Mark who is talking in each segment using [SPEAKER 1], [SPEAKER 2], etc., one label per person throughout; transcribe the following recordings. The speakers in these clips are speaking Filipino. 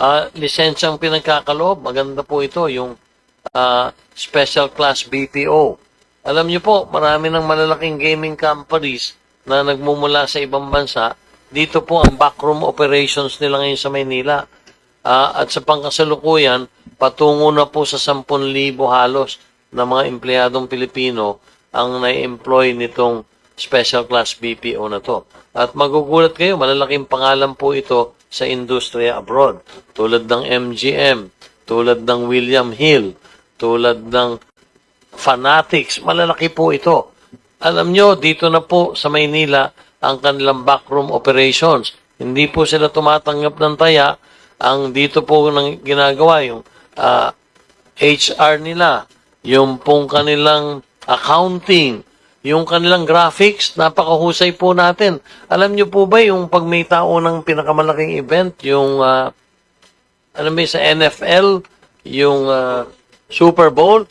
[SPEAKER 1] Ah, lisensyang pinagkakaloob, maganda po ito, yung ah, Special Class BPO. Alam niyo po, marami ng malalaking gaming companies na nagmumula sa ibang bansa. Dito po ang backroom operations nila ngayon sa Maynila. Ah, at sa pangkasalukuyan, patungo na po sa 10,000 halos na mga empleyadong Pilipino ang na-employ nitong special class BPO na to. At magugulat kayo, malalaking pangalan po ito sa industriya abroad. Tulad ng MGM, tulad ng William Hill, tulad ng Fanatics, malalaki po ito. Alam nyo, dito na po sa Maynila ang kanilang backroom operations. Hindi po sila tumatanggap ng taya. Ang dito po nang ginagawa yung ah, HR nila, yung pong kanilang accounting, yung kanilang graphics, napakahusay po natin. Alam nyo po ba yung pag may tao ng pinakamalaking event, yung ah, ano yun, sa NFL, yung ah, Super Bowl,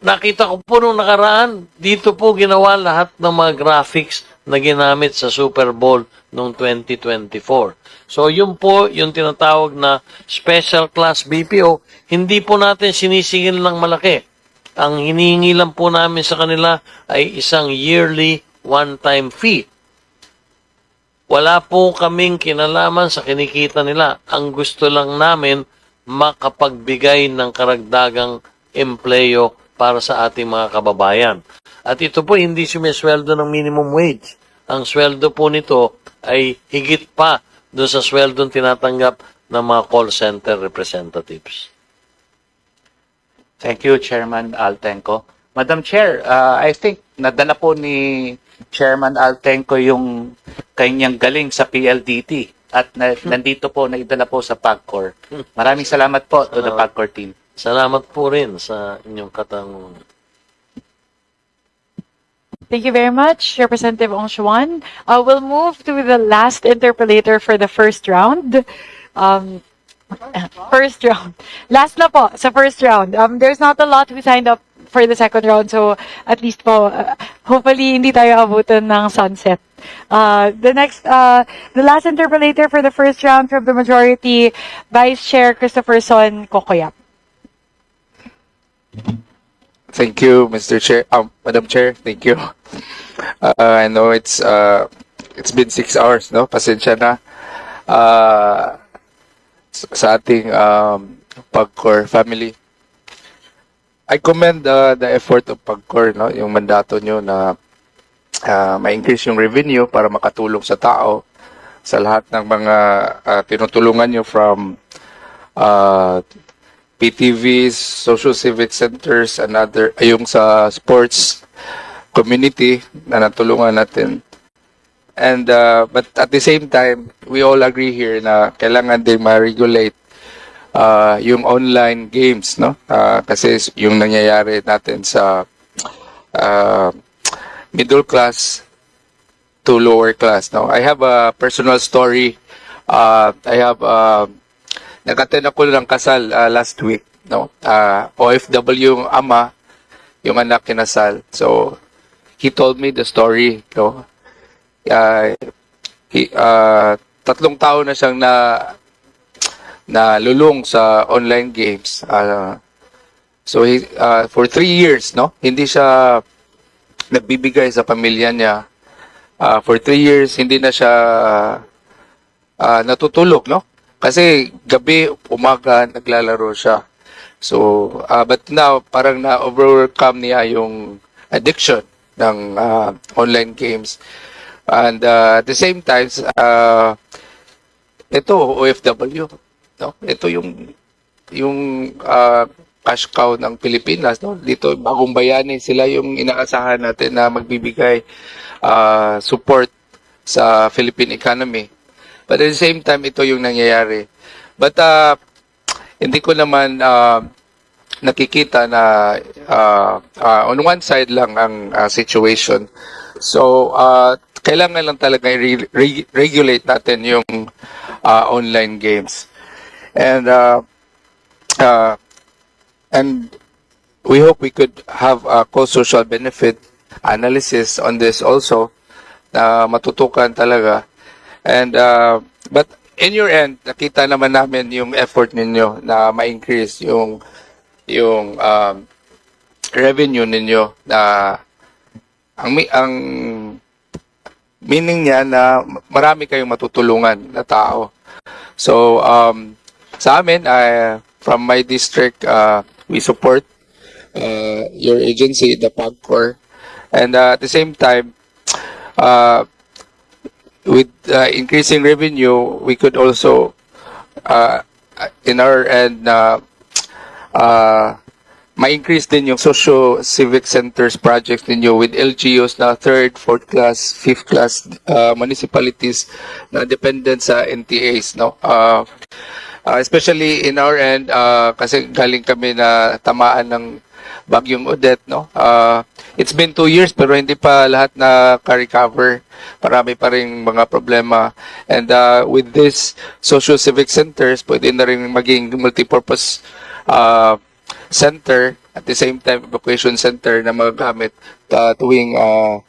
[SPEAKER 1] nakita ko po nung nakaraan, dito po ginawa lahat ng mga graphics na ginamit sa Super Bowl noong 2024. So, yun po yung tinatawag na Special Class BPO. Hindi po natin sinisingil ng malaki. Ang hinihingi lang po namin sa kanila ay isang yearly one-time fee. Wala po kaming kinalaman sa kinikita nila. Ang gusto lang namin makapagbigay ng karagdagang empleyo para sa ating mga kababayan. At ito po hindi sumisweldo ng minimum wage. Ang sweldo po nito ay higit pa doon sa sweldo tinatanggap ng mga call center representatives.
[SPEAKER 2] Thank you, Chairman Altenco. Madam Chair, uh, I think nadala po ni Chairman Altenco yung kanyang galing sa PLDT at na, nandito po, naidala po sa PAGCOR. Maraming salamat po to the PAGCOR team.
[SPEAKER 1] Salamat po rin sa inyong katanungan.
[SPEAKER 3] Thank you very much, Representative Ong Xuan. Uh, we'll move to the last interpellator for the first round. Um, first round. Last na po sa first round. Um, there's not a lot who signed up for the second round, so at least po, uh, hopefully hindi tayo abutan ng sunset. Uh, the next, uh, the last interpolator for the first round from the majority, Vice Chair Christopher Son Kokoyap.
[SPEAKER 4] Thank you, Mr. Chair, um, Madam Chair. Thank you. Uh, I know it's uh, it's been six hours, no? Pasensya na. Uh, sa ating um, Pagcor family. I commend uh, the effort of Pagcor, no? Yung mandato nyo na uh, ma-increase yung revenue para makatulong sa tao sa lahat ng mga uh, tinutulungan nyo from uh, PTVs, social civic centers, and other, yung sa sports community na natulungan natin. And, uh, but at the same time, we all agree here na kailangan din ma-regulate uh, yung online games, no? Uh, kasi yung nangyayari natin sa uh, middle class to lower class, no? I have a personal story. Uh, I have uh, Nag-attend ako ng kasal uh, last week, no? Uh, OFW yung ama, yung anak kinasal. So, he told me the story, no? Uh, uh, tatlong taon na siyang na na lulong sa online games. Uh, so, he, uh, for three years, no? Hindi siya nagbibigay sa pamilya niya. Uh, for three years, hindi na siya uh, natutulog, no? Kasi gabi, umaga, naglalaro siya. So, uh, but now, parang na-overcome niya yung addiction ng uh, online games. And uh, at the same time, uh, ito, OFW. No? Ito yung yung uh, cash cow ng Pilipinas. No? Dito, bagong bayani, sila yung inaasahan natin na magbibigay uh, support sa Philippine economy. But at the same time, ito yung nangyayari. But uh, hindi ko naman uh, nakikita na uh, uh, on one side lang ang uh, situation. So, uh, kailangan lang talaga i- re- regulate natin yung uh, online games. And uh, uh, and we hope we could have a co-social benefit analysis on this also na matutukan talaga And uh, but in your end, nakita naman namin yung effort ninyo na ma-increase yung yung um, revenue ninyo na ang ang meaning niya na marami kayong matutulungan na tao. So um, sa amin, uh, from my district, uh, we support uh, your agency, the PAGCOR. And uh, at the same time, uh, with uh, increasing revenue, we could also, uh, in our end, uh, uh, ma-increase din yung socio-civic centers projects ninyo with LGUs na third, fourth class, fifth class uh, municipalities na dependent sa NTAs, no? Uh, uh, especially in our end, uh, kasi galing kami na tamaan ng bagyong Odette, no? Uh, it's been two years pero hindi pa lahat na ka-recover. Marami pa rin mga problema. And uh, with this socio-civic centers, pwede na rin maging multipurpose uh, center at the same time evacuation center na magagamit uh, tuwing uh,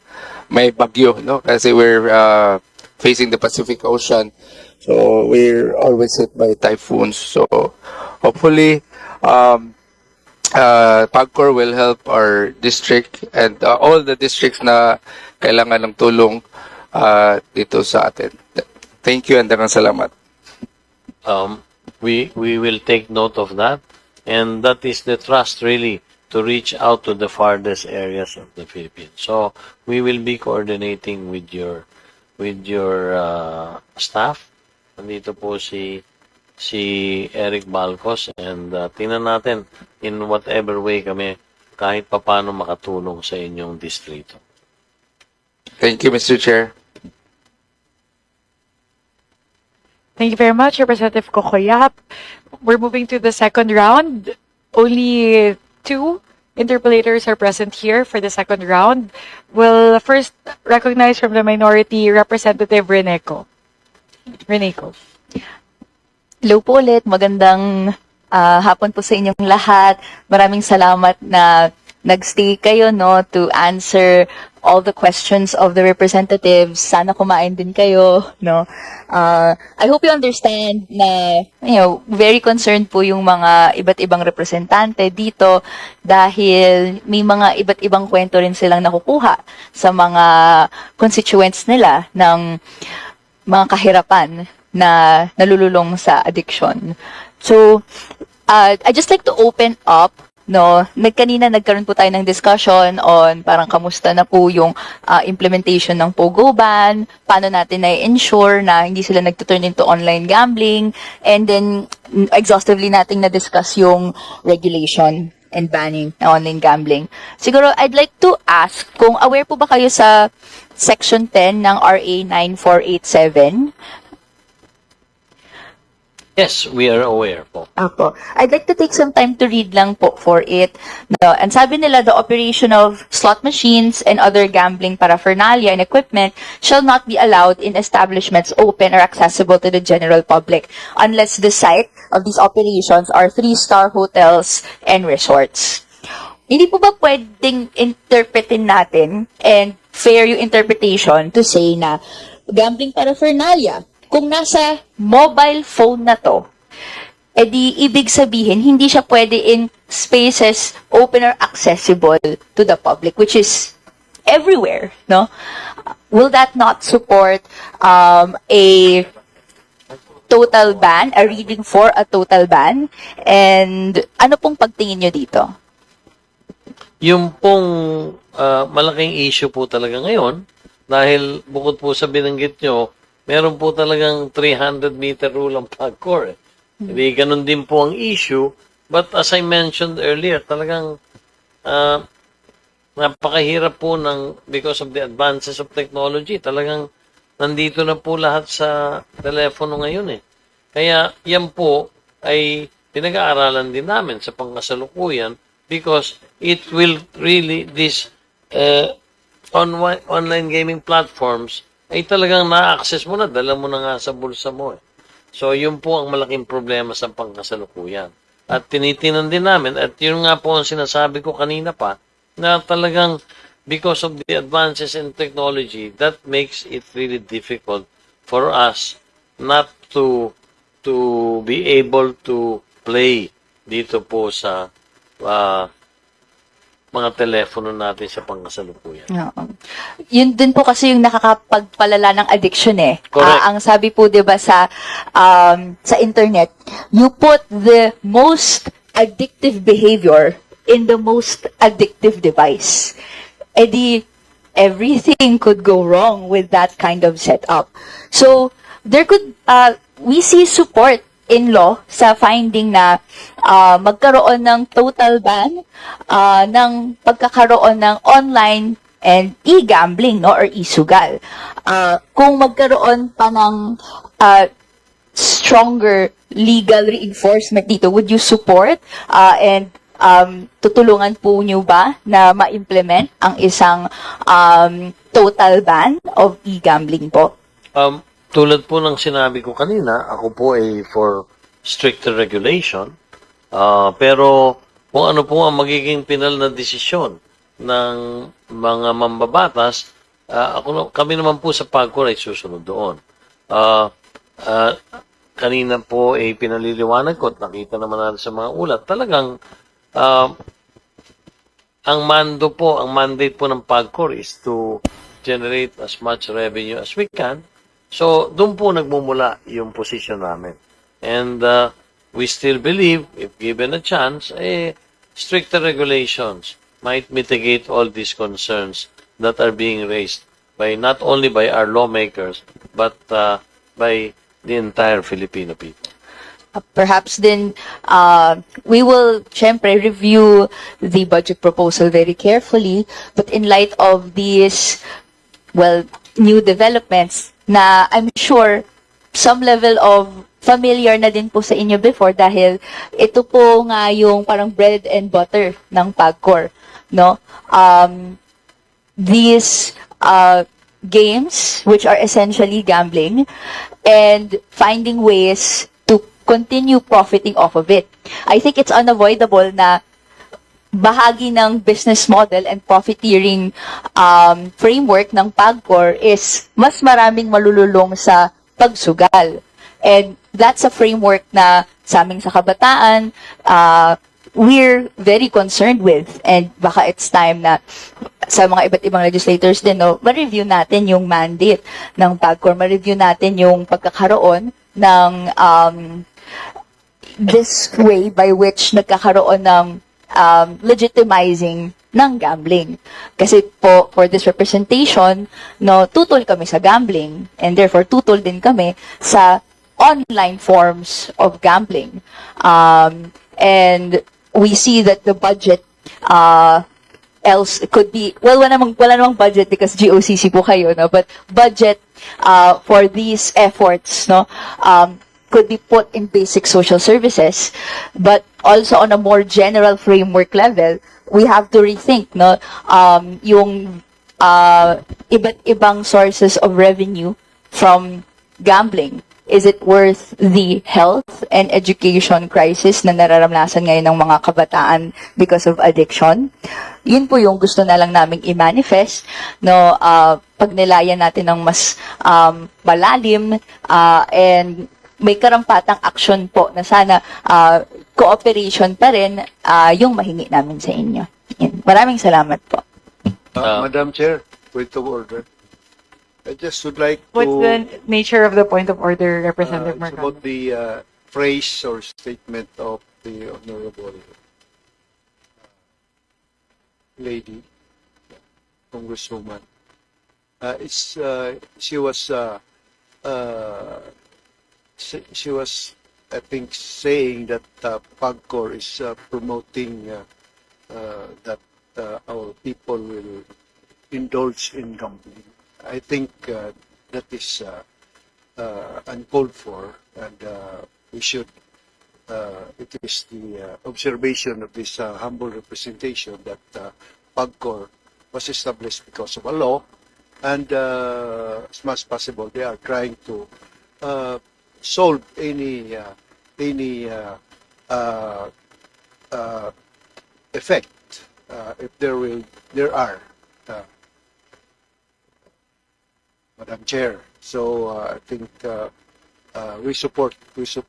[SPEAKER 4] may bagyo, no? Kasi we're uh, facing the Pacific Ocean. So we're always hit by typhoons. So hopefully, um, uh, PAGCOR will help our district and uh, all the districts na kailangan ng tulong uh, dito sa atin. Thank you and dagang salamat.
[SPEAKER 1] um, we we will take note of that, and that is the trust really to reach out to the farthest areas of the Philippines. So we will be coordinating with your with your uh, staff. Nandito po si si Eric Balcos and uh, tingnan natin in whatever way kami kahit papano makatulong sa inyong distrito.
[SPEAKER 4] Thank you, Mr. Chair.
[SPEAKER 3] Thank you very much, Representative Kokoyap. We're moving to the second round. Only two interpellators are present here for the second round. We'll first recognize from the minority Representative Reneco. Reneco.
[SPEAKER 5] Hello po ulit. Magandang ah, hapon po sa inyong lahat. Maraming salamat na nagstay kayo no to answer all the questions of the representatives. Sana kumain din kayo, no. Ah, I hope you understand na you know, very concerned po yung mga iba't ibang representante dito dahil may mga iba't ibang kwento rin silang nakukuha sa mga constituents nila ng mga kahirapan na nalululong sa addiction. So, uh, I just like to open up no nagkanina nagkaroon po tayo ng discussion on parang kamusta na po yung uh, implementation ng Pogo ban, paano natin na-ensure na hindi sila nagtuturn into online gambling, and then mm, exhaustively nating na-discuss yung regulation and banning ng online gambling. Siguro, I'd like to ask kung aware po ba kayo sa Section 10 ng RA 9487
[SPEAKER 1] Yes, we are aware po.
[SPEAKER 5] Apo. I'd like to take some time to read lang po for it. No, and sabi nila, the operation of slot machines and other gambling paraphernalia and equipment shall not be allowed in establishments open or accessible to the general public unless the site of these operations are three-star hotels and resorts. Hindi po ba pwedeng interpretin natin and fair yung interpretation to say na gambling paraphernalia, kung nasa mobile phone na to, edi ibig sabihin, hindi siya pwede in spaces open or accessible to the public, which is everywhere, no? Will that not support um, a total ban, a reading for a total ban? And ano pong pagtingin nyo dito?
[SPEAKER 1] Yung pong ah, malaking issue po talaga ngayon, dahil bukod po sa binanggit nyo, meron po talagang 300 meter rule ang PAGCOR. Eh. Hindi ganun din po ang issue. But as I mentioned earlier, talagang ah, napakahirap po ng because of the advances of technology. Talagang nandito na po lahat sa telepono ngayon eh. Kaya yan po ay pinag-aaralan din namin sa pangkasalukuyan because it will really, this uh, online, online gaming platforms ay talagang na-access mo na, dala mo na nga sa bulsa mo eh. So, yun po ang malaking problema sa pangkasalukuyan. At tinitinan din namin, at yun nga po ang sinasabi ko kanina pa, na talagang because of the advances in technology, that makes it really difficult for us not to to be able to play dito po sa ah, mga telepono natin sa pangkasalukuyan.
[SPEAKER 5] Oo. Yun din po kasi yung nakakapagpalala ng addiction eh.
[SPEAKER 1] Correct.
[SPEAKER 5] Ah, ang sabi po 'di ba sa um, sa internet, you put the most addictive behavior in the most addictive device. Eh di, everything could go wrong with that kind of setup. So, there could, uh, we see support in law sa finding na uh, magkaroon ng total ban uh, ng pagkakaroon ng online and e-gambling no or e-sugal. Uh, kung magkaroon pa ng uh, stronger legal reinforcement dito, would you support uh, and um, tutulungan po niyo ba na ma-implement ang isang um, total ban of e-gambling po?
[SPEAKER 1] Um, tulad po ng sinabi ko kanina, ako po ay for stricter regulation. Ah, pero kung ano po ang magiging pinal na desisyon ng mga mambabatas, ah, ako kami naman po sa PAGCOR ay susunod doon. Ah, ah, kanina po ay pinaliliwanag ko at nakita naman natin sa mga ulat, talagang ah, ang mando po, ang mandate po ng PAGCOR is to generate as much revenue as we can. So, doon po nagmumula yung position namin. And uh, we still believe, if given a chance, eh, stricter regulations might mitigate all these concerns that are being raised by not only by our lawmakers, but uh, by the entire Filipino people.
[SPEAKER 5] Uh, perhaps then uh, we will syempre review the budget proposal very carefully but in light of these well new developments na I'm sure some level of familiar na din po sa inyo before dahil ito po nga yung parang bread and butter ng PAGCOR no um these uh, games, which are essentially gambling, and finding ways to continue profiting off of it. I think it's unavoidable na bahagi ng business model and profiteering um, framework ng PAGCOR is mas maraming malululong sa pagsugal. And that's a framework na sa aming sa kabataan, uh, we're very concerned with. And baka it's time na sa mga iba't ibang legislators din, no, ma-review natin yung mandate ng PAGCOR, ma-review natin yung pagkakaroon ng um, this way by which nagkakaroon ng um, legitimizing ng gambling. Kasi po, for this representation, no, tutol kami sa gambling and therefore tutol din kami sa online forms of gambling. Um, and we see that the budget uh, else could be well wala namang wala namang budget because GOCC po kayo no but budget uh, for these efforts no um, could be put in basic social services but also on a more general framework level we have to rethink no? Um, yung uh, iba't ibang sources of revenue from gambling. Is it worth the health and education crisis na nararamdasan ngayon ng mga kabataan because of addiction? Yun po yung gusto na lang naming i-manifest, no, uh, pagnilayan natin ng mas um, malalim uh, and may karampatang action po na sana uh, cooperation pa rin uh, yung mahingi namin sa inyo. Yun. Maraming salamat po.
[SPEAKER 1] Ah.
[SPEAKER 6] Uh, Madam Chair, point of order. I just would like to.
[SPEAKER 3] What's the nature of the point of order,
[SPEAKER 6] uh,
[SPEAKER 3] Representative
[SPEAKER 6] it's
[SPEAKER 3] Marcano?
[SPEAKER 6] about the uh, phrase or statement of the honorable lady, Congresswoman. Uh, it's uh, she was uh, uh, she, was I think saying that uh, PAGCOR is uh, promoting uh, uh, that uh, our people will indulge in gambling. I think uh, that is uh, uh, uncalled for, and uh, we should. Uh, it is the uh, observation of this uh, humble representation that uh, PAGCOR was established because of a law, and uh, as much as possible, they are trying to uh, solve any uh, any uh, uh, uh, effect uh, if there will there are. Madam Chair. So I think we support we support